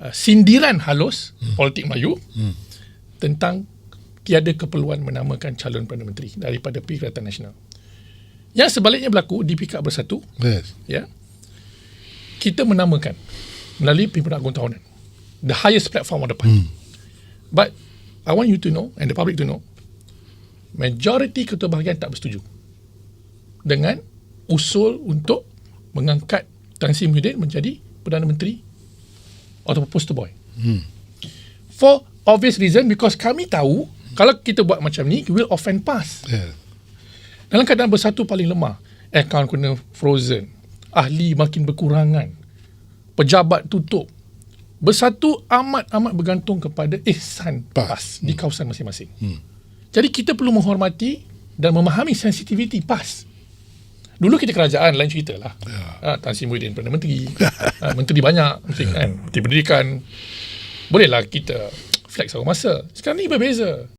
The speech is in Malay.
uh, sindiran halus hmm. politik Melayu hmm. tentang tiada keperluan menamakan calon Perdana Menteri daripada Perikatan Nasional. Yang sebaliknya berlaku di Pikak Bersatu, Yes. ya. Kita menamakan melalui Pimpinan Agung Tahunan. The highest platform of the party. Hmm. But I want you to know and the public to know majority ketua bahagian tak bersetuju dengan usul untuk mengangkat Tan Sri Muhyiddin menjadi Perdana Menteri ataupun poster boy. Hmm. For obvious reason because kami tahu kalau kita buat macam ni will offend PAS. Yeah. Dalam keadaan bersatu paling lemah, akaun kena frozen, ahli makin berkurangan, pejabat tutup. Bersatu amat-amat bergantung kepada ihsan PAS. PAS, di kawasan masing-masing. Hmm. Jadi kita perlu menghormati dan memahami sensitiviti PAS. Dulu kita kerajaan lain cerita lah. Ya. Ha, Tan Sri Muhyiddin Perdana Menteri. ha, menteri banyak. Menteri, kan? Menteri Pendidikan. Bolehlah kita flex sama masa. Sekarang ni berbeza.